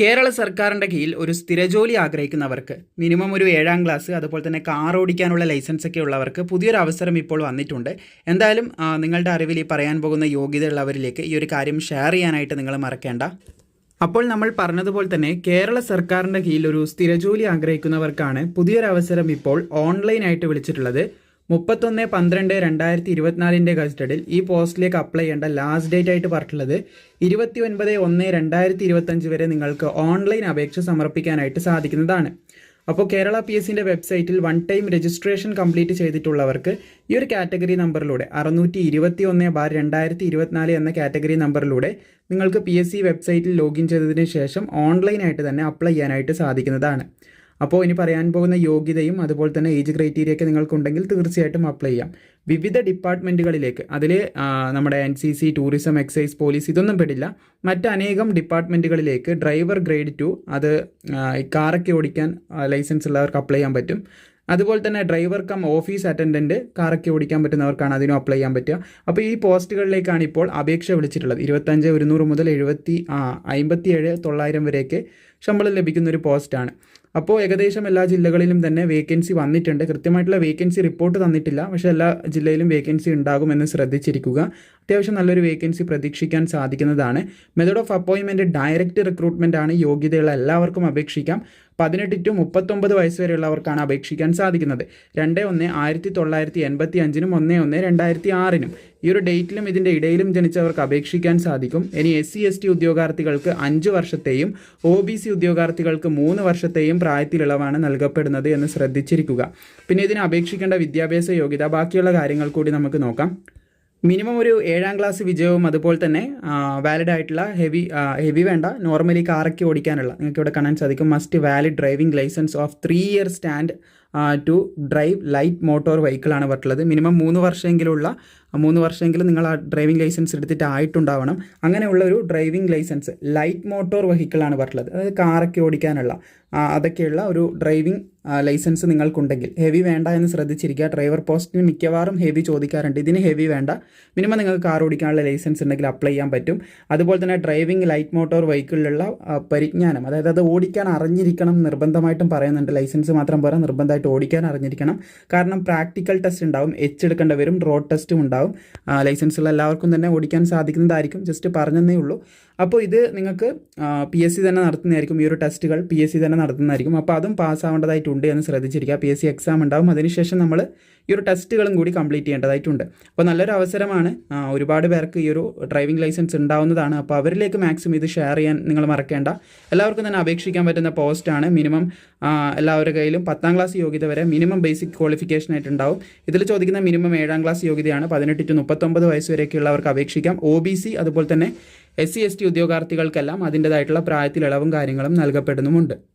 കേരള സർക്കാരിന്റെ കീഴിൽ ഒരു സ്ഥിരജോലി ആഗ്രഹിക്കുന്നവർക്ക് മിനിമം ഒരു ഏഴാം ക്ലാസ് അതുപോലെ തന്നെ കാർ ഓടിക്കാനുള്ള ലൈസൻസ് ഒക്കെ ഉള്ളവർക്ക് പുതിയൊരു അവസരം ഇപ്പോൾ വന്നിട്ടുണ്ട്. എന്തായാലും നിങ്ങളുടെ അറിവിൽ ഈ പറയാൻ പോകുന്ന യോഗ്യതയുള്ളവരിലേക്ക് ഈ ഒരു കാര്യം ഷെയർ ചെയ്യാനായിട്ട് നിങ്ങൾ മറക്കേണ്ട. അപ്പോൾ നമ്മൾ പറഞ്ഞതുപോലെ തന്നെ കേരള സർക്കാരിന്റെ കീഴിൽ ഒരു സ്ഥിരജോലി ആഗ്രഹിക്കുന്നവർക്കാണ് പുതിയൊരു അവസരം ഇപ്പോൾ ഓൺലൈനായിട്ട് വിളിച്ചിട്ടുള്ളത്. മുപ്പത്തൊന്ന് പന്ത്രണ്ട് രണ്ടായിരത്തി ഇരുപത്തിനാലിന്റെ ഗസ്റ്റഡിൽ ഈ പോസ്റ്റിലേക്ക് അപ്ലൈ ചെയ്യേണ്ട ലാസ്റ്റ് ഡേറ്റ് ആയിട്ട് പറഞ്ഞിട്ടുള്ളത് ഇരുപത്തി ഒൻപത് ഒന്ന് രണ്ടായിരത്തി ഇരുപത്തഞ്ച് വരെ നിങ്ങൾക്ക് ഓൺലൈൻ അപേക്ഷ സമർപ്പിക്കാനായിട്ട് സാധിക്കുന്നതാണ്. അപ്പോൾ കേരള പി എസ് സിന്റെ വെബ്സൈറ്റിൽ വൺ ടൈം രജിസ്ട്രേഷൻ കംപ്ലീറ്റ് ചെയ്തിട്ടുള്ളവർക്ക് ഈ ഒരു കാറ്റഗറി നമ്പറിലൂടെ അറുന്നൂറ്റി ഇരുപത്തി ഒന്ന് ബാർ രണ്ടായിരത്തി ഇരുപത്തിനാല് എന്ന കാറ്റഗറി നമ്പറിലൂടെ നിങ്ങൾക്ക് പി എസ് സി വെബ്സൈറ്റിൽ ലോഗിൻ ചെയ്തതിന് ശേഷം ഓൺലൈനായിട്ട് തന്നെ അപ്ലൈ ചെയ്യാനായിട്ട് സാധിക്കുന്നതാണ്. അപ്പോൾ ഇനി പറയാൻ പോകുന്ന യോഗ്യതയും അതുപോലെ തന്നെ ഏജ് ക്രൈറ്റീരിയ ഒക്കെ നിങ്ങൾക്കുണ്ടെങ്കിൽ തീർച്ചയായിട്ടും അപ്ലൈ ചെയ്യാം. വിവിധ ഡിപ്പാർട്ട്മെന്റുകളിലേക്ക് അതിൽ നമ്മുടെ N C C tourism excise police ഇതൊന്നും പെടില്ല. മറ്റനേകം ഡിപ്പാർട്ട്മെന്റുകളിലേക്ക് ഡ്രൈവർ ഗ്രേഡ് ടു അത് കാറൊക്കെ ഓടിക്കാൻ ലൈസൻസ് ഉള്ളവർക്ക് അപ്ലൈ ചെയ്യാൻ പറ്റും. അതുപോലെ തന്നെ ഡ്രൈവർ കം ഓഫീസ് അറ്റൻഡന്റ് കാറൊക്കെ ഓടിക്കാൻ പറ്റുന്നവർക്കാണ് അതിനും അപ്ലൈ ചെയ്യാൻ പറ്റുക. അപ്പോൾ ഈ പോസ്റ്റുകളിലേക്കാണ് ഇപ്പോൾ അപേക്ഷ വിളിച്ചിട്ടുള്ളത്. ഇരുപത്തഞ്ച് ഒരുന്നൂറ് മുതൽ എഴുപത്തി അമ്പത്തി ഏഴ് തൊള്ളായിരം വരെയൊക്കെ ശമ്പളം ലഭിക്കുന്ന ഒരു പോസ്റ്റാണ്. അപ്പോൾ ഏകദേശം എല്ലാ ജില്ലകളിലും തന്നെ വേക്കൻസി വന്നിട്ടുണ്ട്. കൃത്യമായിട്ടുള്ള വേക്കൻസി റിപ്പോർട്ട് തന്നിട്ടില്ല. പക്ഷേ എല്ലാ ജില്ലയിലും വേക്കൻസി ഉണ്ടാകുമെന്ന് ശ്രദ്ധിച്ചിരിക്കുക. അത്യാവശ്യം നല്ലൊരു വേക്കൻസി പ്രതീക്ഷിക്കാൻ സാധിക്കുന്നതാണ്. മെത്തേഡ് ഓഫ് അപ്പോയിൻമെന്റ് ഡയറക്റ്റ് റിക്രൂട്ട്മെന്റ് ആണ് യോഗ്യതയുള്ള എല്ലാവർക്കും അപേക്ഷിക്കാം. പതിനെട്ട് ടു മുപ്പത്തൊമ്പത് വയസ്സ് വരെയുള്ളവർക്കാണ് അപേക്ഷിക്കാൻ സാധിക്കുന്നത്. രണ്ട് ഒന്ന് ആയിരത്തി തൊള്ളായിരത്തി എൺപത്തി അഞ്ചിനും ഒന്ന് ഒന്ന് രണ്ടായിരത്തി ആറിനും. ഈ ഒരു ഡേറ്റിലും ഇതിന്റെ ഇടയിലും ജനിച്ചവർക്ക് അപേക്ഷിക്കാൻ സാധിക്കും. ഇനി എസ് സി എസ് ടി ഉദ്യോഗാർത്ഥികൾക്ക് അഞ്ച് വർഷത്തെയും ഒ ബി സി ഉദ്യോഗാർത്ഥികൾക്ക് മൂന്ന് വർഷത്തെയും പ്രായത്തിലിളവാണ് നൽകപ്പെടുന്നത് എന്ന് ശ്രദ്ധിച്ചിരിക്കുക. പിന്നെ ഇതിന് അപേക്ഷിക്കേണ്ട വിദ്യാഭ്യാസ യോഗ്യത ബാക്കിയുള്ള കാര്യങ്ങൾ കൂടി നമുക്ക് നോക്കാം. മിനിമം ഒരു ഏഴാം ക്ലാസ് വിജയവും അതുപോലെ തന്നെ വാലിഡ് ആയിട്ടുള്ള ഹെവി ഹെവി വേണ്ട. നോർമലി കാറൊക്കെ ഓടിക്കാനുള്ള. നിങ്ങൾക്ക് ഇവിടെ കാണാൻ സാധിക്കും. Must valid driving licence of three year stand to drive light motor വെഹിക്കിളാണ് പറഞ്ഞിട്ടുള്ളത്. മിനിമം മൂന്ന് വർഷമെങ്കിലുള്ള മൂന്ന് വർഷമെങ്കിലും നിങ്ങൾ ആ ഡ്രൈവിംഗ് ലൈസൻസ് എടുത്തിട്ട് ആയിട്ടുണ്ടാവണം അങ്ങനെയുള്ള ഒരു ഡ്രൈവിംഗ് ലൈസൻസ് ലൈറ്റ് മോട്ടോർ വെഹിക്കിളാണ് പറഞ്ഞിട്ടുള്ളത്. അതായത് കാറൊക്കെ ഓടിക്കാനുള്ള അതൊക്കെയുള്ള ഒരു ഡ്രൈവിംഗ് ലൈസൻസ് നിങ്ങൾക്കുണ്ടെങ്കിൽ. ഹെവി വേണ്ട എന്ന് ശ്രദ്ധിച്ചിരിക്കുക. ഡ്രൈവർ പോസ്റ്റിന് മിക്കവാറും ഹെവി ചോദിക്കാറുണ്ട്. ഇതിന് ഹെവി വേണ്ട. മിനിമം നിങ്ങൾക്ക് കാർ ഓടിക്കാനുള്ള ലൈസൻസ് ഉണ്ടെങ്കിൽ അപ്ലൈ ചെയ്യാൻ പറ്റും. അതുപോലെ തന്നെ ഡ്രൈവിംഗ് ലൈറ്റ് മോട്ടോർ വെഹിക്കിളിലുള്ള പരിജ്ഞാനം അതായത് അത് ഓടിക്കാൻ അറിഞ്ഞിരിക്കണം നിർബന്ധമായിട്ടും പറയുന്നുണ്ട്. ലൈസൻസ് മാത്രം പോരാ നിർബന്ധമായിട്ട് ഓടിക്കാൻ അറിഞ്ഞിരിക്കണം. കാരണം പ്രാക്ടിക്കൽ ടെസ്റ്റ് ഉണ്ടാവും. എച്ച് എടുക്കേണ്ടി വരും റോഡ് ടെസ്റ്റും ഉണ്ടാവും. ലൈസൻസ് ഉള്ള എല്ലാവർക്കും തന്നെ ഓടിക്കാൻ സാധിക്കുന്നതായിരിക്കും. ജസ്റ്റ് പറഞ്ഞതേ ഉള്ളൂ. അപ്പോൾ ഇത് നിങ്ങൾക്ക് പി എസ് സി തന്നെ നടത്തുന്നതായിരിക്കും. ഈ ഒരു ടെസ്റ്റുകൾ പി എസ് സി തന്നെ നടത്തുന്നതായിരിക്കും. അപ്പോൾ അതും പാസ്സാവേണ്ടതായിട്ടുണ്ട് എന്ന് ശ്രദ്ധിച്ചിരിക്കുക. പി എസ് സി എക്സാം ഉണ്ടാവും. അതിനുശേഷം നമ്മൾ ഈ ഒരു ടെസ്റ്റുകളും കൂടി കംപ്ലീറ്റ് ചെയ്യേണ്ടതായിട്ടുണ്ട്. അപ്പോൾ നല്ലൊരു അവസരമാണ് ഒരുപാട് പേർക്ക് ഈ ഒരു ഡ്രൈവിംഗ് ലൈസൻസ് ഉണ്ടാവുന്നതാണ്. അപ്പോൾ അവരിലേക്ക് മാക്സിമം ഇത് ഷെയർ ചെയ്യാൻ നിങ്ങൾ മറക്കേണ്ട. എല്ലാവർക്കും തന്നെ അപേക്ഷിക്കാൻ പറ്റുന്ന പോസ്റ്റാണ് മിനിമം എല്ലാവരുടെ കയ്യിലും പത്താം ക്ലാസ് യോഗ്യത വരെ മിനിമം ബേസിക് ക്വാളിഫിക്കേഷൻ ആയിട്ടുണ്ടാവും. ഇതിൽ ചോദിക്കുന്ന മിനിമം ഏഴാം ക്ലാസ് യോഗ്യതയാണ്. പതിനെട്ട് ടു മുപ്പത്തൊമ്പത് വയസ്സ് വരെയൊക്കെയുള്ളവർക്ക് അപേക്ഷിക്കാം. ഒ ബി സി അതുപോലെ തന്നെ എസ് സി എസ് ടി ഉദ്യോഗാർത്ഥികൾക്കെല്ലാം അതിന്റെതായിട്ടുള്ള പ്രായത്തിൽ ഇളവും കാര്യങ്ങളും നൽകപ്പെടുന്നുമുണ്ട്.